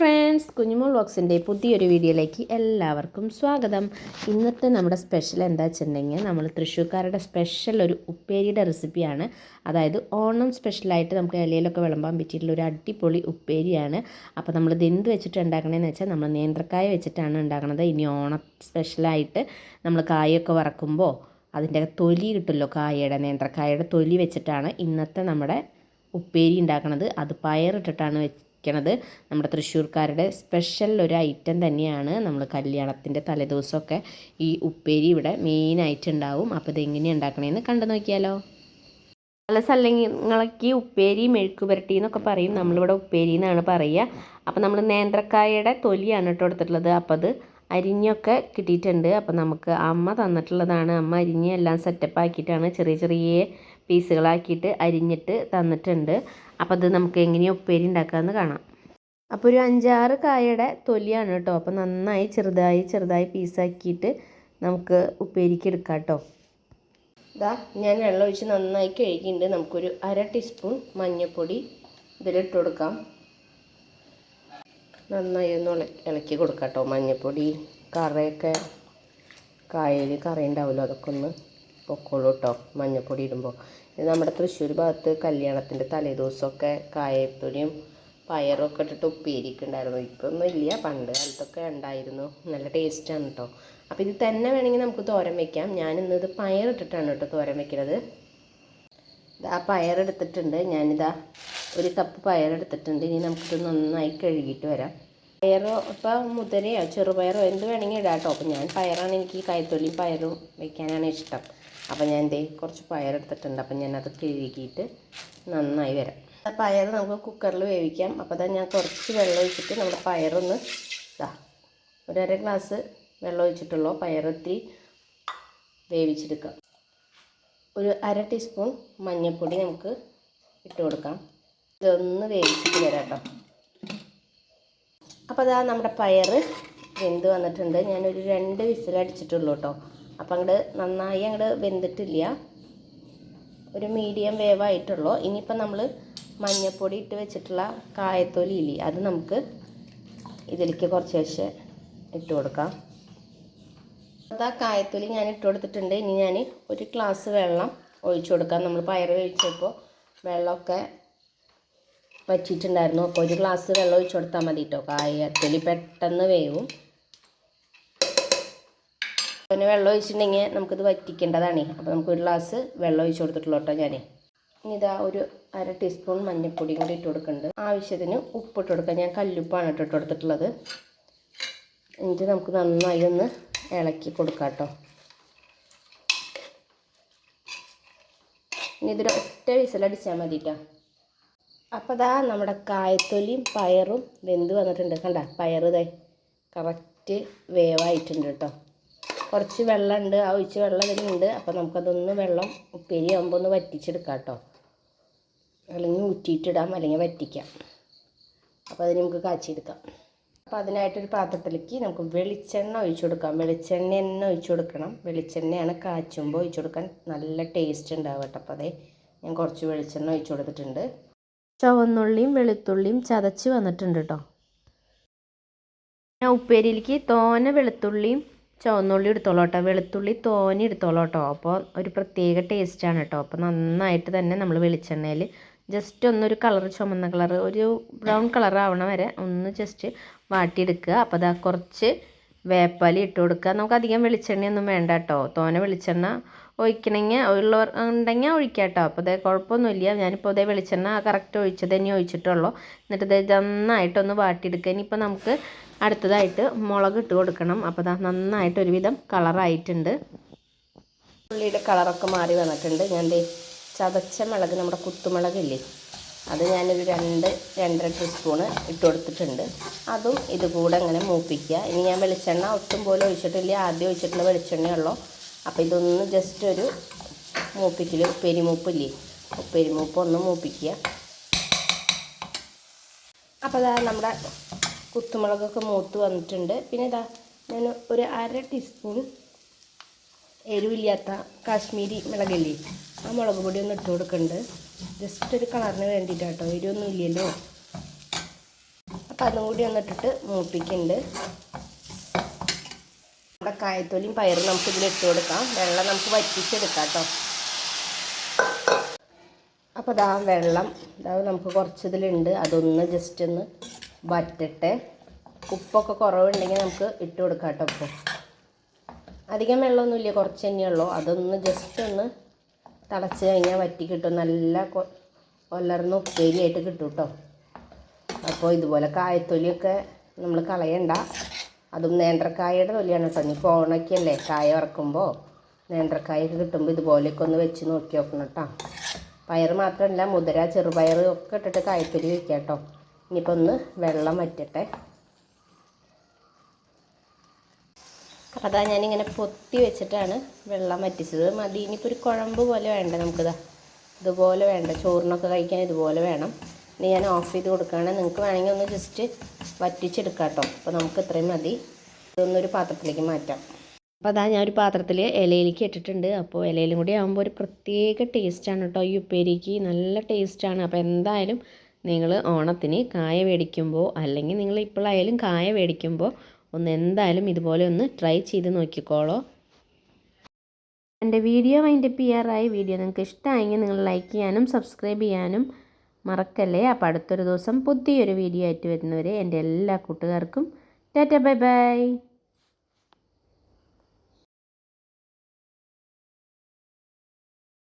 Friends കുഞ്ഞുമോൾ ബോക്സിന്റെ പുതിയൊരു വീഡിയോയിലേക്ക് എല്ലാവർക്കും സ്വാഗതം. ഇന്നത്തെ നമ്മുടെ സ്പെഷ്യൽ എന്താ വെച്ചിട്ടുണ്ടെങ്കിൽ നമ്മൾ തൃശ്ശൂർക്കാരുടെ സ്പെഷ്യൽ ഒരു ഉപ്പേരിയുടെ റെസിപ്പിയാണ് അതായത് ഓണം സ്പെഷ്യലായിട്ട് നമുക്ക് ഇലയിലൊക്കെ വിളമ്പാൻ പറ്റിയിട്ടുള്ള ഒരു അടിപൊളി ഉപ്പേരിയാണ്. അപ്പോൾ നമ്മൾ ഇത് എന്ത് വെച്ചിട്ട് ഉണ്ടാക്കണമെന്ന് വെച്ചാൽ നമ്മൾ നേന്ത്രക്കായ വെച്ചിട്ടാണ് ഉണ്ടാക്കുന്നത് ഇനി ഓണം സ്പെഷ്യലായിട്ട് നമ്മൾ കായൊക്കെ വറക്കുമ്പോൾ അതിന്റെ തൊലി കിട്ടുമല്ലോ കായയുടെ നേന്ത്രക്കായയുടെ തൊലി വെച്ചിട്ടാണ് ഇന്നത്തെ നമ്മുടെ ഉപ്പേരി ഉണ്ടാക്കുന്നത് അത് പയറിട്ടിട്ടാണ് വെക്കണത്. നമ്മുടെ തൃശ്ശൂർക്കാരുടെ സ്പെഷ്യൽ ഒരു ഐറ്റം തന്നെയാണ് നമ്മൾ കല്യാണത്തിന്റെ തലേദിവസമൊക്കെ ഈ ഉപ്പേരി ഇവിടെ മെയിനായിട്ട് ഉണ്ടാവും. അപ്പോൾ ഇതെങ്ങനെയാണ് ഉണ്ടാക്കണേന്ന് കണ്ടു നോക്കിയാലോ. പല സ്ഥലങ്ങളൊക്കെ ഉപ്പേരി മെഴുക്ക് പുരട്ടി എന്നൊക്കെ പറയും. നമ്മളിവിടെ ഉപ്പേരി എന്നാണ് പറയുക. അപ്പോൾ നമ്മൾ നേന്ത്രക്കായയുടെ തൊലിയാണ് കേട്ടോ എടുത്തിട്ടുള്ളത്. അപ്പോൾ അത് അരിഞ്ഞൊക്കെ കിട്ടിയിട്ടുണ്ട്. അപ്പോൾ നമുക്ക് അമ്മ തന്നിട്ടുള്ളതാണ്. അമ്മ അരിഞ്ഞ് എല്ലാം സെറ്റപ്പ് ആക്കിയിട്ടാണ് ചെറിയ ചെറിയ പീസുകളാക്കിയിട്ട് അരിഞ്ഞിട്ട് തന്നിട്ടുണ്ട്. അപ്പോൾ അത് നമുക്ക് എങ്ങനെയാണ് ഉപ്പേരി ഉണ്ടാക്കാമെന്ന് കാണാം. അപ്പോൾ ഒരു അഞ്ചാറ് കായയുടെ തൊലിയാണ് കേട്ടോ. അപ്പോൾ നന്നായി ചെറുതായി ചെറുതായി പീസാക്കിയിട്ട് നമുക്ക് ഉപ്പേരിക്ക് എടുക്കാം കേട്ടോ. ഇതാ ഞാൻ വെള്ളം ഒഴിച്ച് നന്നായി കഴുകിയിട്ടുണ്ട്. നമുക്കൊരു അര ടീസ്പൂൺ മഞ്ഞൾപ്പൊടി ഇതിലിട്ട് കൊടുക്കാം. നന്നായി ഒന്ന് ഇള- ഇളക്കി കൊടുക്കാം കേട്ടോ മഞ്ഞൾപ്പൊടി കറയൊക്കെ. കായൽ കറി ഉണ്ടാവുമല്ലോ അതൊക്കെ ഒന്ന് പൊക്കോളൂ കേട്ടോ മഞ്ഞൾപ്പൊടി ഇടുമ്പോൾ. നമ്മുടെ തൃശ്ശൂർ ഭാഗത്ത് കല്യാണത്തിന്റെ തലേദിവസമൊക്കെ കായപ്പൊടിയും പയറും ഒക്കെ ഇട്ടിട്ട് ഉപ്പേരിക്കുണ്ടായിരുന്നു ഇപ്പം ഒന്നും ഇല്ല. പണ്ട് കാലത്തൊക്കെ ഉണ്ടായിരുന്നു. നല്ല ടേസ്റ്റാണ് കേട്ടോ അപ്പോൾ ഇത് തന്നെ വേണമെങ്കിൽ നമുക്ക് തോരൻ വെക്കാം. ഞാൻ ഇന്നത് പയറിട്ടിട്ടാണ് കേട്ടോ തോരൻ വെക്കുന്നത് ഇതാ പയറെടുത്തിട്ടുണ്ട് ഞാനിതാ ഒരു കപ്പ് പയറെടുത്തിട്ടുണ്ട് ഇനി നമുക്കിത് നന്നായി കഴുകിയിട്ട് വരാം. പയറോ ഇപ്പം മുതിരയോ ചെറുപയറോ എന്ത് വേണമെങ്കിൽ ഇടാം കേട്ടോ അപ്പോൾ ഞാൻ പയറാണ് എനിക്ക് കൈത്തൊലിയും പയറും വെക്കാനാണ് ഇഷ്ടം. അപ്പം ഞാൻ ദേ കുറച്ച് പയറെടുത്തിട്ടുണ്ട് അപ്പം ഞാനത് കഴുകിയിട്ട് നന്നായി വരാം. ആ പയർ നമുക്ക് കുക്കറിൽ വേവിക്കാം. അപ്പോൾ തന്നെ ഞാൻ കുറച്ച് വെള്ളം ഒഴിച്ചിട്ട് നമ്മുടെ പയറൊന്ന് ഇതാ ഒരര ഗ്ലാസ് വെള്ളം ഒഴിച്ചിട്ടുള്ളൂ. പയറെത്തി വേവിച്ചെടുക്കാം. ഒരു അര ടീസ്പൂൺ മഞ്ഞൾപ്പൊടി നമുക്ക് ഇട്ട് കൊടുക്കാം. ഇതൊന്ന് വേവിച്ചിട്ട് വരാം കേട്ടോ. അപ്പോൾ അതാ നമ്മുടെ പയർ വെന്ത് വന്നിട്ടുണ്ട്. ഞാനൊരു രണ്ട് വിസിലടിച്ചിട്ടുള്ളൂ കേട്ടോ. അപ്പോൾ അങ്ങോട്ട് നന്നായി അങ്ങോട്ട് വെന്തിട്ടില്ല. ഒരു മീഡിയം വേവായിട്ടുള്ളൂ. ഇനിയിപ്പോൾ നമ്മൾ മഞ്ഞൾപ്പൊടി ഇട്ട് വെച്ചിട്ടുള്ള കായത്തൊലി ഇല്ലേ അത് നമുക്ക് ഇതിലേക്ക് കുറച്ച് ശേഷം ഇട്ട് കൊടുക്കാം. അതാ കായത്തൊലി ഞാൻ ഇട്ട് കൊടുത്തിട്ടുണ്ട്. ഇനി ഞാൻ ഒരു ഗ്ലാസ് വെള്ളം ഒഴിച്ചു കൊടുക്കാം. നമ്മൾ പയർ വേവിച്ചപ്പോൾ വെള്ളമൊക്കെ വറ്റിയിട്ടുണ്ടായിരുന്നു. അപ്പോൾ ഒരു ഗ്ലാസ് വെള്ളം ഒഴിച്ചു കൊടുത്താൽ മതി കേട്ടോ കായത്തൊലി പെട്ടെന്ന് വേവും. പിന്നെ വെള്ളം ഒഴിച്ചിട്ടുണ്ടെങ്കിൽ നമുക്കിത് വറ്റിക്കേണ്ടതാണ്. അപ്പോൾ നമുക്ക് ഒരു ഗ്ലാസ് വെള്ളം ഒഴിച്ച് കൊടുത്തിട്ടുള്ളൂ കേട്ടോ ഞാൻ ഇനി ഇതാ ഒരു അര ടീസ്പൂൺ മഞ്ഞൾപ്പൊടിയും കൂടി ഇട്ട് കൊടുക്കുന്നുണ്ട്. ആവശ്യത്തിന് ഉപ്പ് ഇട്ട് കൊടുക്കാം. ഞാൻ കല്ലുപ്പാണ് ഇട്ട് ഇട്ട് കൊടുത്തിട്ടുള്ളത്. എന്നിട്ട് നമുക്ക് നന്നായി ഒന്ന് ഇളക്കി കൊടുക്കാം കേട്ടോ. ഇനി ഇതൊരു ഒറ്റ വിസലടിച്ചാൽ മതി കേട്ടോ. അപ്പോൾ ദാ നമ്മുടെ കായത്തൊലിയും പയറും വെന്ത് വന്നിട്ടുണ്ട്. കണ്ട പയറ് ദേ കറക്റ്റ് വേവായിട്ടുണ്ട് കേട്ടോ. കുറച്ച് വെള്ളമുണ്ട് ആ ഒഴിച്ച് വെള്ളം വരുന്നുണ്ട് അപ്പോൾ നമുക്കതൊന്ന് വെള്ളം ഉപ്പേരി ആകുമ്പോൾ ഒന്ന് വറ്റിച്ചെടുക്കാം കേട്ടോ. അല്ലെങ്കിൽ ഊറ്റിയിട്ടിടാം അല്ലെങ്കിൽ വറ്റിക്കാം. അപ്പോൾ അതിന് നമുക്ക് കാച്ചിയെടുക്കാം. അപ്പോൾ അതിനായിട്ടൊരു പാത്രത്തിലേക്ക് നമുക്ക് വെളിച്ചെണ്ണ ഒഴിച്ചു കൊടുക്കാം. വെളിച്ചെണ്ണ തന്നെ ഒഴിച്ചു കൊടുക്കണം. വെളിച്ചെണ്ണയാണ് കാച്ചുമ്പോൾ ഒഴിച്ചു കൊടുക്കാൻ നല്ല ടേസ്റ്റ് ഉണ്ടാവും കേട്ടോ. അപ്പോൾ അതേ ഞാൻ കുറച്ച് വെളിച്ചെണ്ണ ഒഴിച്ചു കൊടുത്തിട്ടുണ്ട്. ചുവന്നുള്ളിയും വെളുത്തുള്ളിയും ചതച്ച് വന്നിട്ടുണ്ട് കേട്ടോ. ഞാൻ ഉപ്പേരിയിലേക്ക് തോന വെളുത്തുള്ളിയും ചുവന്നുള്ളി എടുത്തോളൂ കേട്ടോ. വെളുത്തുള്ളി തോനി എടുത്തോളൂ കേട്ടോ. അപ്പോൾ ഒരു പ്രത്യേക ടേസ്റ്റാണ് കേട്ടോ. അപ്പോൾ നന്നായിട്ട് തന്നെ നമ്മൾ വെളിച്ചെണ്ണയിൽ ജസ്റ്റ് ഒന്നൊരു കളർ ചുമന്ന കളർ ഒരു ബ്രൗൺ കളർ ആവണ വരെ ഒന്ന് ജസ്റ്റ് വാട്ടിയെടുക്കുക. അപ്പോൾ അതാ കുറച്ച് വേപ്പാലി ഇട്ട് കൊടുക്കുക. നമുക്ക് അധികം വെളിച്ചെണ്ണയൊന്നും വേണ്ട കേട്ടോ. തോനെ വെളിച്ചെണ്ണ ഒഴിക്കണമെങ്കിൽ ഉള്ളവർ ഉണ്ടെങ്കിൽ ഒഴിക്കാം കേട്ടോ. അപ്പോൾ അതേ കുഴപ്പമൊന്നുമില്ല. ഞാനിപ്പോൾ അതേ വെളിച്ചെണ്ണ കറക്റ്റ് ഒഴിച്ചത് തന്നെ ഒഴിച്ചിട്ടുള്ളൂ. എന്നിട്ട് ഇത് നന്നായിട്ടൊന്ന് വാട്ടിയെടുക്കുക. ഇനിയിപ്പോൾ നമുക്ക് അടുത്തതായിട്ട് മുളക് ഇട്ട് കൊടുക്കണം. അപ്പോൾ ദാ നന്നായിട്ട് ഒരുവിധം കളറായിട്ടുണ്ട്. ഉള്ളിയുടെ കളറൊക്കെ മാറി വന്നിട്ടുണ്ട്. ഞാൻ ചതച്ച മുളക് നമ്മുടെ കുത്തുമുളകില്ലേ അത് ഞാനൊരു രണ്ട് രണ്ടര ടീസ്പൂണ് ഇട്ട് കൊടുത്തിട്ടുണ്ട്. അതും ഇതുകൂടെ അങ്ങനെ മൂപ്പിക്കുക. ഇനി ഞാൻ വെളിച്ചെണ്ണ ഒട്ടും പോലും ഒഴിച്ചിട്ടില്ല. ആദ്യം ഒഴിച്ചിട്ടുള്ള വെളിച്ചെണ്ണയുള്ളൂ. അപ്പോൾ ഇതൊന്ന് ജസ്റ്റ് ഒരു മൂപ്പിക്കൽ പെരിമൂപ്പില്ലേ പെരിമൂപ്പ് ഒന്ന് മൂപ്പിക്കുക അപ്പോൾ നമ്മുടെ കുത്തുമുളകൊക്കെ മൂത്ത് വന്നിട്ടുണ്ട്. പിന്നെ ഇതാ ഞാൻ ഒരു അര ടീസ്പൂൺ എരിവില്ലാത്ത കാശ്മീരി മുളകല്ലേ ആ മുളക് പൊടി ഒന്ന് ഇട്ട് കൊടുക്കുന്നുണ്ട് ജസ്റ്റ് ഒരു കളറിന് വേണ്ടിയിട്ടാട്ടോ എരിവൊന്നും ഇല്ലല്ലോ. അപ്പം അതും കൂടി ഒന്നിട്ടിട്ട് മൂപ്പിക്കുന്നുണ്ട് നമ്മുടെ കായത്തൊലിയും പയറും നമുക്ക് ഇതിൽ ഇട്ട് കൊടുക്കാം. വെള്ളം നമുക്ക് വറ്റിച്ചെടുക്കാം കേട്ടോ അപ്പോൾ ഇതാ വെള്ളം ഇതാ നമുക്ക് കുറച്ച് ഇതിലുണ്ട്. അതൊന്ന് ജസ്റ്റ് ഒന്ന് വറ്റട്ടെ ഉപ്പൊക്കെ കുറവുണ്ടെങ്കിൽ നമുക്ക് ഇട്ട് കൊടുക്കാം കേട്ടോ ഇപ്പോൾ അധികം വെള്ളമൊന്നുമില്ല കുറച്ച് തന്നെയുള്ളൂ അതൊന്ന് ജസ്റ്റ് ഒന്ന് തിളച്ച് കഴിഞ്ഞാൽ വറ്റി കിട്ടും. നല്ല കൊല്ലർന്ന് ഉപ്പേരിയായിട്ട് കിട്ടും കേട്ടോ. അപ്പോൾ ഇതുപോലെ കായത്തൊലിയൊക്കെ നമ്മൾ കളയണ്ട. അതും നേന്ത്രക്കായയുടെ തൊലിയാണ് കേട്ടോ. ഇനി ഓണൊക്കെയല്ലേ കായ വറക്കുമ്പോൾ നേന്ത്രക്കായൊക്കെ കിട്ടുമ്പോൾ ഇതുപോലെയൊക്കെ ഒന്ന് വെച്ച് നോക്കി നോക്കണം കേട്ടോ. പയർ മാത്രമല്ല മുതിര ചെറുപയർ ഒക്കെ ഇട്ടിട്ട് കായത്തൊലി വയ്ക്കാം കേട്ടോ. ഇനിയിപ്പോൾ ഒന്ന് വെള്ളം വറ്റട്ടെ. അതാ ഞാനിങ്ങനെ പൊത്തി വെച്ചിട്ടാണ് വെള്ളം വറ്റിച്ചത്. മതി ഇനിയിപ്പോൾ ഒരു കുഴമ്പ് പോലെ വേണ്ട നമുക്കിതാ. ഇതുപോലെ വേണ്ട ചോറിനൊക്കെ കഴിക്കാൻ ഇതുപോലെ വേണം. ഇനി ഞാൻ ഓഫ് ചെയ്ത് കൊടുക്കുകയാണെങ്കിൽ നിങ്ങൾക്ക് വേണമെങ്കിൽ ഒന്ന് ജസ്റ്റ് വറ്റിച്ചെടുക്കാം കേട്ടോ അപ്പോൾ നമുക്ക് ഇത്രയും മതി. ഇതൊന്നൊരു പാത്രത്തിലേക്ക് മാറ്റാം. അപ്പോൾ അതാ ഞാൻ ഒരു പാത്രത്തിൽ ഇലയിലേക്ക് ഇട്ടിട്ടുണ്ട്. അപ്പോൾ ഇലയിലും കൂടി ആകുമ്പോൾ ഒരു പ്രത്യേക ടേസ്റ്റാണ് കേട്ടോ. ഈ ഉപ്പേരിക്ക് നല്ല ടേസ്റ്റാണ് അപ്പോൾ എന്തായാലും നിങ്ങൾ ഓണത്തിന് കായ മേടിക്കുമ്പോൾ അല്ലെങ്കിൽ നിങ്ങൾ ഇപ്പോഴായാലും കായ മേടിക്കുമ്പോൾ ഒന്ന് എന്തായാലും ഇതുപോലെ ഒന്ന് ട്രൈ ചെയ്ത് നോക്കിക്കോളോ. എന്റെ വീഡിയോ വൈൻഡപ്പ് ചെയ്യാറായി. വീഡിയോ നിങ്ങൾക്ക് ഇഷ്ടമായെങ്കിൽ നിങ്ങൾ ലൈക്ക് ചെയ്യാനും സബ്സ്ക്രൈബ് ചെയ്യാനും മറക്കല്ലേ. അപ്പോൾ അടുത്തൊരു ദിവസം പുതിയൊരു വീഡിയോ ആയിട്ട് വരുന്നവരെ എന്റെ എല്ലാ കൂട്ടുകാർക്കും ടാറ്റ ബൈ ബൈ.